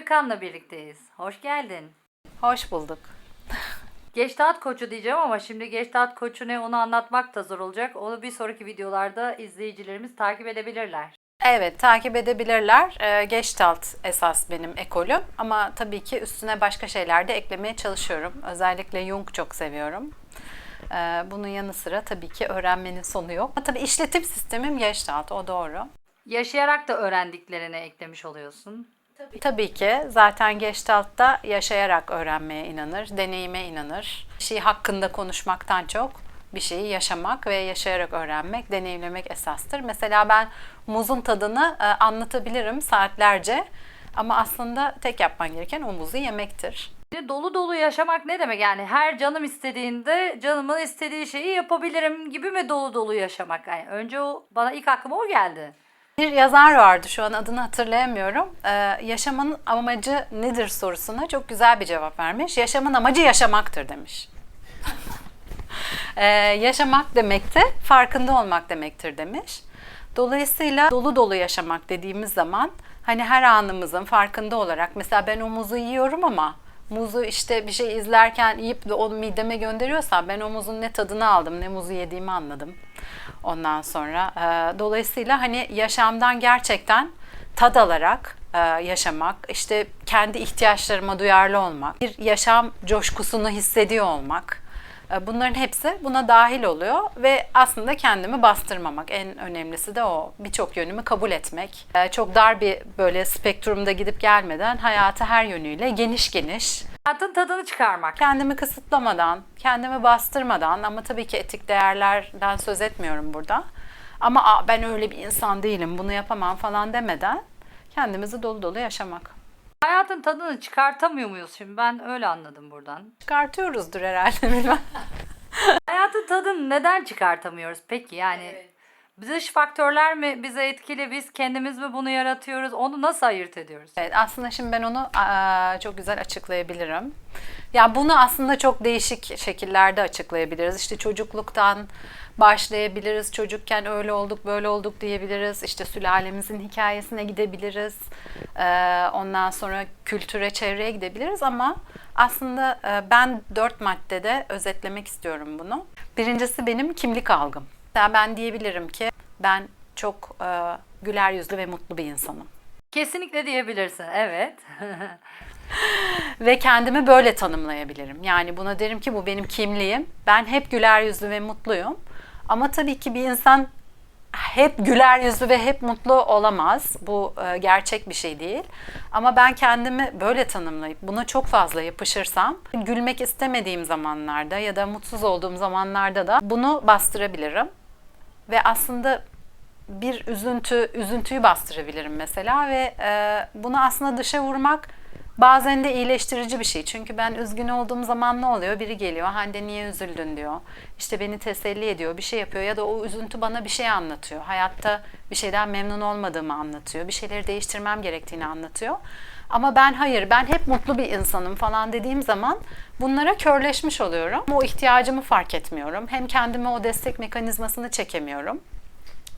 Arıkan'la birlikteyiz. Hoş geldin. Hoş bulduk. Geçtaat koçu diyeceğim ama şimdi geçtaat koçu ne onu anlatmak da zor olacak. Onu bir sonraki videolarda izleyicilerimiz takip edebilirler. Evet, takip edebilirler. Ee, Gestalt esas benim ekolüm ama tabii ki üstüne başka şeyler de eklemeye çalışıyorum. Özellikle Jung çok seviyorum. Ee, bunun yanı sıra tabii ki öğrenmenin sonu yok. Ama tabii işletim sistemim Gestalt, o doğru. Yaşayarak da öğrendiklerine eklemiş oluyorsun. Tabii ki zaten Gestalt'ta yaşayarak öğrenmeye inanır, deneyime inanır. Bir şey hakkında konuşmaktan çok bir şeyi yaşamak ve yaşayarak öğrenmek, deneyimlemek esastır. Mesela ben muzun tadını e, anlatabilirim saatlerce ama aslında tek yapman gereken o muzu yemektir. Dolu dolu yaşamak ne demek? Yani her canım istediğinde canımın istediği şeyi yapabilirim gibi mi dolu dolu yaşamak? Yani önce o bana ilk aklıma o geldi. Bir yazar vardı şu an adını hatırlayamıyorum. Ee, yaşamanın amacı nedir sorusuna çok güzel bir cevap vermiş. Yaşamın amacı yaşamaktır demiş. Ee, yaşamak demek de farkında olmak demektir demiş. Dolayısıyla dolu dolu yaşamak dediğimiz zaman hani her anımızın farkında olarak mesela ben o muzu yiyorum ama muzu işte bir şey izlerken yiyip de onu mideme gönderiyorsam ben o muzun ne tadını aldım ne muzu yediğimi anladım. Ondan sonra e, dolayısıyla hani yaşamdan gerçekten tad alarak e, yaşamak, işte kendi ihtiyaçlarıma duyarlı olmak, bir yaşam coşkusunu hissediyor olmak. e, Bunların hepsi buna dahil oluyor ve aslında kendimi bastırmamak. En önemlisi de o. Birçok yönümü kabul etmek. E, Çok dar bir böyle spektrumda gidip gelmeden hayatı her yönüyle geniş geniş Hayatın tadını çıkarmak. kendimi kısıtlamadan, kendimi bastırmadan ama tabii ki etik değerlerden söz etmiyorum burada. Ama "Aa, ben öyle bir insan değilim, bunu yapamam falan demeden kendimizi dolu dolu yaşamak. Hayatın tadını çıkartamıyor muyuz şimdi? Ben öyle anladım buradan. Çıkartıyoruzdur herhalde bilmem. Hayatın tadını neden çıkartamıyoruz peki? Yani dış faktörler mi bize etkili? Biz kendimiz mi bunu yaratıyoruz? Onu nasıl ayırt ediyoruz? Evet, aslında şimdi ben onu çok güzel açıklayabilirim. Ya bunu aslında çok değişik şekillerde açıklayabiliriz. İşte çocukluktan başlayabiliriz. Çocukken öyle olduk, böyle olduk diyebiliriz. İşte sülalemizin hikayesine gidebiliriz. Ee, ondan sonra kültüre, çevreye gidebiliriz ama aslında e, ben dört maddede özetlemek istiyorum bunu. Birincisi benim kimlik algım. Mesela ben diyebilirim ki ben çok e, güler yüzlü ve mutlu bir insanım. Kesinlikle diyebilirsin. Evet. Ve kendimi böyle tanımlayabilirim. Yani buna derim ki bu benim kimliğim. Ben hep güler yüzlü ve mutluyum. Ama tabii ki bir insan hep güler yüzlü ve hep mutlu olamaz. Bu e, gerçek bir şey değil. Ama ben kendimi böyle tanımlayıp buna çok fazla yapışırsam gülmek istemediğim zamanlarda ya da mutsuz olduğum zamanlarda da bunu bastırabilirim. Ve aslında bir üzüntü, üzüntüyü bastırabilirim mesela ve e, bunu aslında dışa vurmak bazen de iyileştirici bir şey. Çünkü ben üzgün olduğum zaman ne oluyor? Biri geliyor, Hande niye üzüldün diyor. İşte beni teselli ediyor, bir şey yapıyor ya da o üzüntü bana bir şey anlatıyor. Hayatta bir şeyden memnun olmadığımı anlatıyor. Bir şeyleri değiştirmem gerektiğini anlatıyor. Ama ben hayır, ben hep mutlu bir insanım falan dediğim zaman bunlara körleşmiş oluyorum. O ihtiyacımı fark etmiyorum. Hem kendime o destek mekanizmasını çekemiyorum.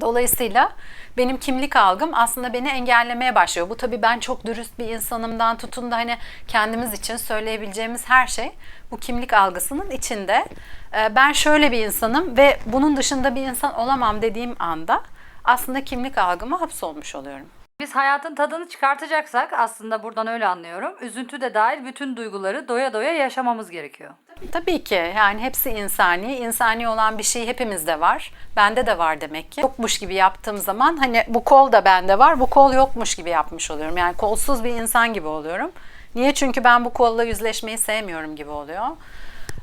Dolayısıyla benim kimlik algım aslında beni engellemeye başlıyor. Bu tabii ben çok dürüst bir insanımdan tutun da hani kendimiz için söyleyebileceğimiz her şey bu kimlik algısının içinde. Ee, Ben şöyle bir insanım ve bunun dışında bir insan olamam dediğim anda aslında kimlik algıma hapsolmuş oluyorum. Biz hayatın tadını çıkartacaksak aslında buradan öyle anlıyorum. Üzüntü de dahil bütün duyguları doya doya yaşamamız gerekiyor. Tabii ki yani hepsi insani. İnsani olan bir şey hepimizde var. Bende de var demek ki. Yokmuş gibi yaptığım zaman hani bu kol da bende var. Bu kol yokmuş gibi yapmış oluyorum. Yani kolsuz bir insan gibi oluyorum. Niye? Çünkü ben bu kolla yüzleşmeyi sevmiyorum gibi oluyor.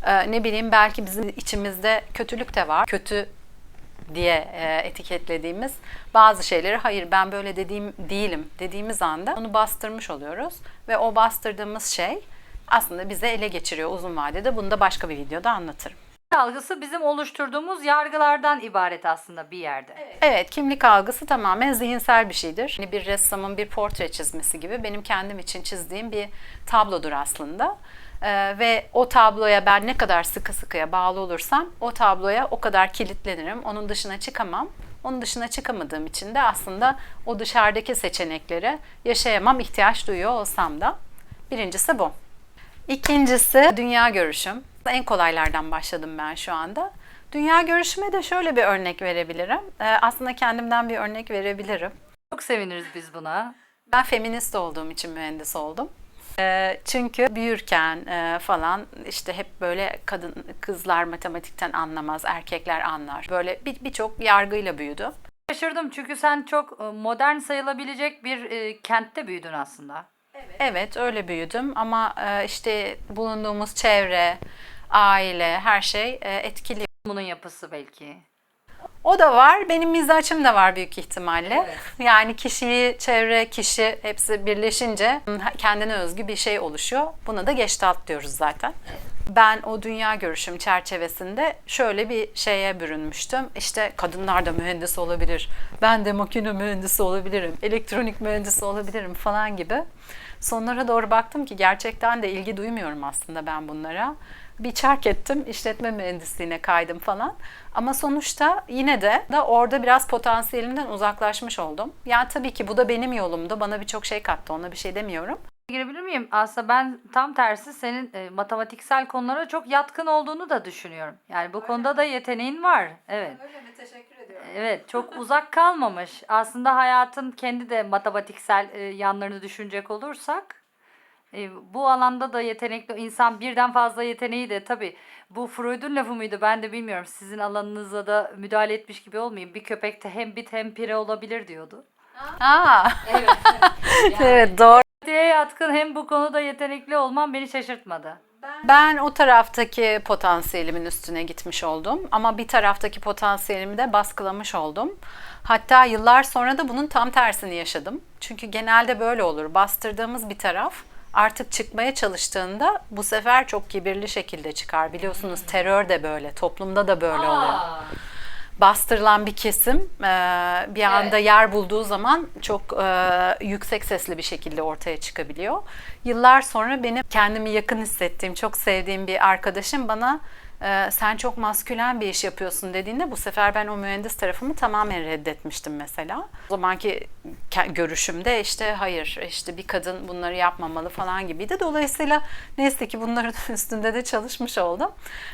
Ee, ne bileyim belki bizim içimizde kötülük de var. Kötü diye e, etiketlediğimiz bazı şeyleri hayır ben böyle dediğim değilim dediğimiz anda onu bastırmış oluyoruz ve o bastırdığımız şey aslında bize ele geçiriyor uzun vadede. Bunu da başka bir videoda anlatırım. Algısı bizim oluşturduğumuz yargılardan ibaret aslında bir yerde. Evet, kimlik algısı tamamen zihinsel bir şeydir. Yani bir ressamın bir portre çizmesi gibi benim kendim için çizdiğim bir tablodur aslında. Ee, ve o tabloya ben ne kadar sıkı sıkıya bağlı olursam o tabloya o kadar kilitlenirim. Onun dışına çıkamam. Onun dışına çıkamadığım için de aslında o dışarıdaki seçenekleri yaşayamam ihtiyaç duyuyor olsam da. Birincisi bu. İkincisi dünya görüşüm. En kolaylardan başladım ben şu anda. Dünya görüşüme de şöyle bir örnek verebilirim. Ee, aslında kendimden bir örnek verebilirim. Çok seviniriz biz buna. Ben feminist olduğum için mühendis oldum. Ee, çünkü büyürken e, falan işte hep böyle kadın kızlar matematikten anlamaz, erkekler anlar. Böyle bir birçok yargıyla büyüdüm. Şaşırdım çünkü sen çok e, modern sayılabilecek bir e, kentte büyüdün aslında. Evet öyle büyüdüm ama e, işte bulunduğumuz çevre, aile, her şey e, etkiliyor. Bunun yapısı belki. O da var. Benim mizaçım da var büyük ihtimalle. Yani kişiyi, çevre, kişi hepsi birleşince kendine özgü bir şey oluşuyor. Buna da geçtalt diyoruz zaten. Ben o dünya görüşüm çerçevesinde şöyle bir şeye bürünmüştüm. İşte kadınlar da mühendis olabilir. Ben de makine mühendisi olabilirim. Elektronik mühendisi olabilirim falan gibi. Sonlara doğru baktım ki gerçekten de ilgi duymuyorum aslında ben bunlara. Bir çark ettim, işletme mühendisliğine kaydım falan. Ama sonuçta yine de da orada biraz potansiyelimden uzaklaşmış oldum. Yani tabii ki bu da benim yolumdu. Bana birçok şey kattı. Ona bir şey demiyorum. Girebilir miyim? Aslında ben tam tersi senin e, matematiksel konulara çok yatkın olduğunu da düşünüyorum. Yani bu konuda da yeteneğin var. Evet. Öyle mi? Teşekkür ediyorum. Evet, çok uzak kalmamış. Aslında hayatın kendi de matematiksel e, yanlarını düşünecek olursak e, bu alanda da yetenekli insan birden fazla yeteneği de tabii bu Freud'un lafı mıydı ben de bilmiyorum. Sizin alanınıza da müdahale etmiş gibi olmayayım. Bir köpekte hem bit hem pire olabilir diyordu. Aa, Evet. evet doğru. Diye yatkın hem bu konuda yetenekli olman beni şaşırtmadı. Ben o taraftaki potansiyelimin üstüne gitmiş oldum ama bir taraftaki potansiyelimi de baskılamış oldum. Hatta yıllar sonra da bunun tam tersini yaşadım. Çünkü genelde böyle olur. Bastırdığımız bir taraf artık çıkmaya çalıştığında bu sefer çok kibirli şekilde çıkar. Biliyorsunuz terör de böyle, toplumda da böyle oluyor. Bastırılan bir kesim e, bir anda yer bulduğu zaman çok e, yüksek sesli bir şekilde ortaya çıkabiliyor. Yıllar sonra benim kendimi yakın hissettiğim, çok sevdiğim bir arkadaşım bana e, sen çok maskülen bir iş yapıyorsun dediğinde bu sefer ben o mühendis tarafımı tamamen reddetmiştim mesela. O zamanki görüşümde işte hayır işte bir kadın bunları yapmamalı falan gibiydi. Dolayısıyla neyse ki bunların üstünde de çalışmış oldum.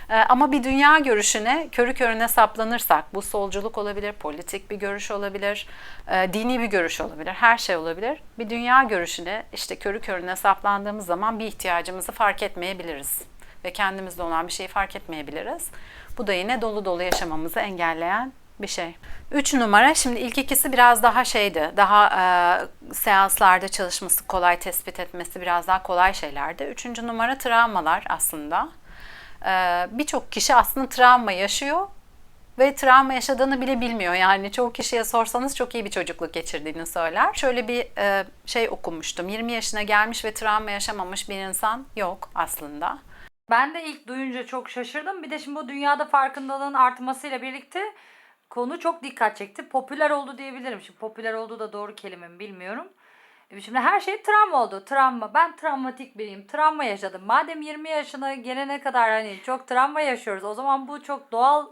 E, ama bir dünya görüşüne körü körüne saplanırsak bu solculuk olabilir, politik bir görüş olabilir, e, dini bir görüş olabilir, her şey olabilir. Bir dünya görüşüne işte körü körüne saplandığımız zaman bir ihtiyacımızı fark etmeyebiliriz ve kendimizde olan bir şeyi fark etmeyebiliriz. Bu da yine dolu dolu yaşamamızı engelleyen bir şey. Üç numara, şimdi ilk ikisi biraz daha şeydi, daha e, seanslarda çalışması kolay, tespit etmesi biraz daha kolay şeylerdi. Üçüncü numara travmalar aslında. E, Birçok kişi aslında travma yaşıyor ve travma yaşadığını bile bilmiyor. Yani çoğu kişiye sorsanız çok iyi bir çocukluk geçirdiğini söyler. Şöyle bir e, şey okumuştum. 20 yaşına gelmiş ve travma yaşamamış bir insan yok aslında. Ben de ilk duyunca çok şaşırdım. Bir de şimdi bu dünyada farkındalığın artmasıyla birlikte konu çok dikkat çekti. Popüler oldu diyebilirim. Şimdi popüler oldu da doğru kelime mi bilmiyorum. E Şimdi her şey travma oldu. Travma. Ben travmatik biriyim. Travma yaşadım. Madem 20 yaşına gelene kadar hani çok travma yaşıyoruz. O zaman bu çok doğal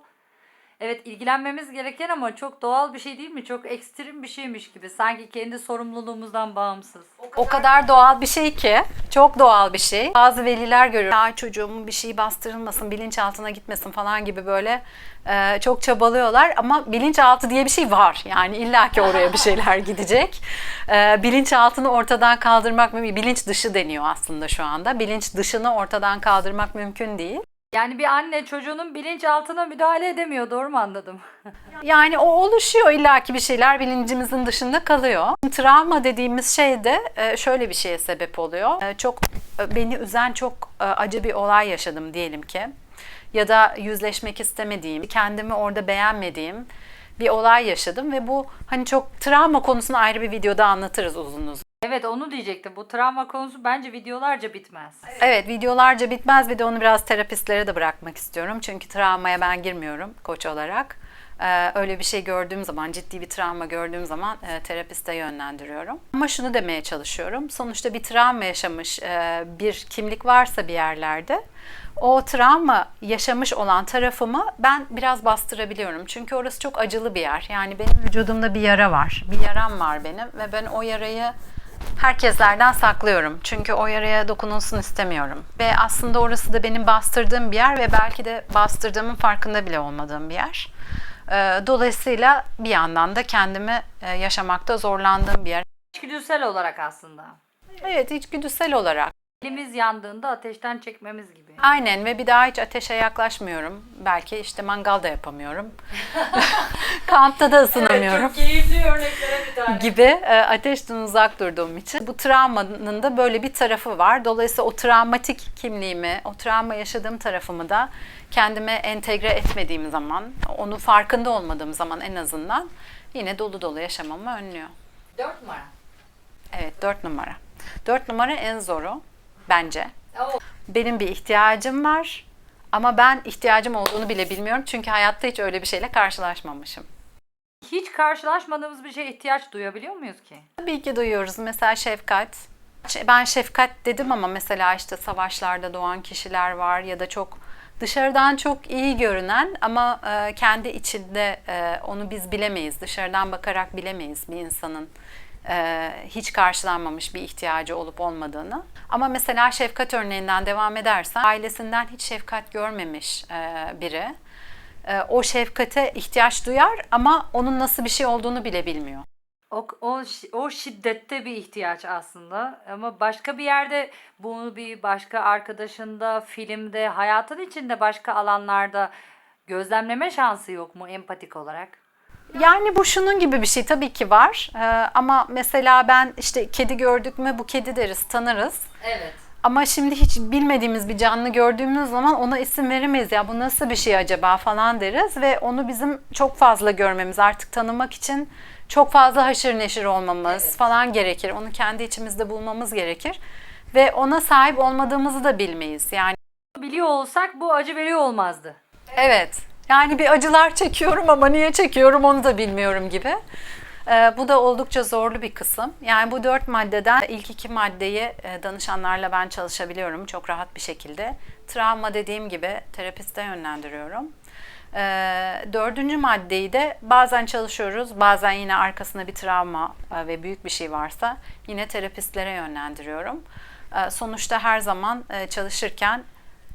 Evet ilgilenmemiz gereken ama çok doğal bir şey değil mi? Çok ekstrem bir şeymiş gibi. Sanki kendi sorumluluğumuzdan bağımsız. O kadar doğal bir şey ki, çok doğal bir şey. Bazı veliler görüyorum, ya çocuğumun bir şey bastırılmasın, bilinçaltına gitmesin falan gibi böyle e, çok çabalıyorlar. Ama bilinçaltı diye bir şey var. Yani illaki oraya bir şeyler gidecek. E, bilinçaltını ortadan kaldırmak mümkün. Bilinç dışı deniyor aslında şu anda. Bilinç dışını ortadan kaldırmak mümkün değil. Yani bir anne çocuğunun bilinçaltına müdahale edemiyor. Doğru mu anladım? Yani o oluşuyor illaki bir şeyler bilincimizin dışında kalıyor. Travma dediğimiz şey de e, şöyle bir şeye sebep oluyor. E, Çok e, beni üzen çok acı bir olay yaşadım diyelim ki. Ya da yüzleşmek istemediğim, kendimi orada beğenmediğim bir olay yaşadım ve bu hani çok travma konusunu ayrı bir videoda anlatırız uzun uzun. Evet onu diyecektim. Bu travma konusu bence videolarca bitmez. Evet videolarca bitmez bir de onu biraz terapistlere de bırakmak istiyorum. Çünkü travmaya ben girmiyorum koç olarak. Ee, öyle bir şey gördüğüm zaman, ciddi bir travma gördüğüm zaman e, terapiste yönlendiriyorum. Ama şunu demeye çalışıyorum. Sonuçta bir travma yaşamış e, bir kimlik varsa bir yerlerde o travma yaşamış olan tarafımı ben biraz bastırabiliyorum. Çünkü orası çok acılı bir yer. Yani benim vücudumda bir yara var. Bir yaram var benim ve ben o yarayı herkeslerden saklıyorum. Çünkü o yaraya dokunulsun istemiyorum. Ve aslında orası da benim bastırdığım bir yer ve belki de bastırdığımın farkında bile olmadığım bir yer. Ee, Dolayısıyla bir yandan da kendimi e, yaşamakta zorlandığım bir yer. İçgüdüsel olarak aslında. Evet, içgüdüsel olarak. Elimiz yandığında ateşten çekmemiz gibi. Aynen ve bir daha hiç ateşe yaklaşmıyorum. Belki işte mangal da yapamıyorum. Kampta da ısınamıyorum. keyifli örneklere bir tane. gibi e, ateşten uzak durduğum için bu travmanın da böyle bir tarafı var. Dolayısıyla o travmatik kimliğimi, o travma yaşadığım tarafımı da kendime entegre etmediğim zaman, onu farkında olmadığım zaman en azından yine dolu dolu yaşamamı önlüyor. Dört numara. Evet, dört numara. Dört numara en zoru bence. Oo. Benim bir ihtiyacım var ama ben ihtiyacım olduğunu bile bilmiyorum çünkü hayatta hiç öyle bir şeyle karşılaşmamışım. Hiç karşılaşmadığımız bir şeye ihtiyaç duyabiliyor muyuz ki? Tabii ki duyuyoruz. Mesela şefkat. Ben şefkat dedim ama mesela işte savaşlarda doğan kişiler var ya da çok dışarıdan çok iyi görünen ama e, kendi içinde e, onu biz bilemeyiz. Dışarıdan bakarak bilemeyiz bir insanın e, hiç karşılanmamış bir ihtiyacı olup olmadığını. Ama mesela şefkat örneğinden devam edersen ailesinden hiç şefkat görmemiş biri o şefkate ihtiyaç duyar ama onun nasıl bir şey olduğunu bile bilmiyor. O, o, o şiddette bir ihtiyaç aslında ama başka bir yerde bunu bir başka arkadaşında, filmde, hayatın içinde başka alanlarda gözlemleme şansı yok mu empatik olarak? Yani bu şunun gibi bir şey tabii ki var. Ee, ama mesela ben işte kedi gördük mü bu kedi deriz, tanırız. Evet. Ama şimdi hiç bilmediğimiz bir canlı gördüğümüz zaman ona isim veremeyiz. Ya bu nasıl bir şey acaba falan deriz ve onu bizim çok fazla görmemiz, artık tanımak için çok fazla haşır neşir olmamız Evet. falan gerekir. Onu kendi içimizde bulmamız gerekir ve ona sahip olmadığımızı da bilmeyiz. Yani Biliyor olsak bu acı veriyor olmazdı. Evet. Yani bir acılar çekiyorum ama niye çekiyorum onu da bilmiyorum gibi. Ee, bu da oldukça zorlu bir kısım. Yani bu dört maddeden ilk iki maddeyi e, danışanlarla ben çalışabiliyorum çok rahat bir şekilde. Travma dediğim gibi terapiste yönlendiriyorum. Ee, dördüncü maddeyi de bazen çalışıyoruz, bazen yine arkasında bir travma e, ve büyük bir şey varsa yine terapistlere yönlendiriyorum. Ee, sonuçta her zaman e, çalışırken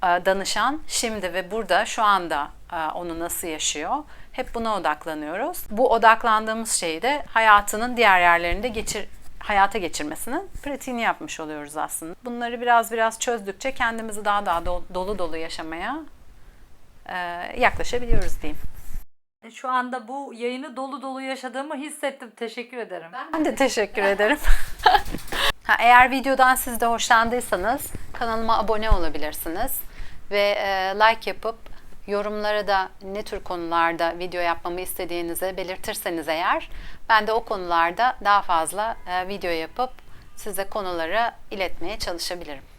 danışan şimdi ve burada şu anda onu nasıl yaşıyor? Hep buna odaklanıyoruz. Bu odaklandığımız şeyi de hayatının diğer yerlerinde geçir hayata geçirmesinin pratiğini yapmış oluyoruz aslında. Bunları biraz biraz çözdükçe kendimizi daha daha dolu dolu, yaşamaya e, yaklaşabiliyoruz diyeyim. Şu anda bu yayını dolu dolu yaşadığımı hissettim. Teşekkür ederim. Ben de teşekkür ederim. ha, eğer videodan siz de hoşlandıysanız kanalıma abone olabilirsiniz ve e, like yapıp yorumlara da ne tür konularda video yapmamı istediğinizi belirtirseniz eğer ben de o konularda daha fazla e, video yapıp size konuları iletmeye çalışabilirim.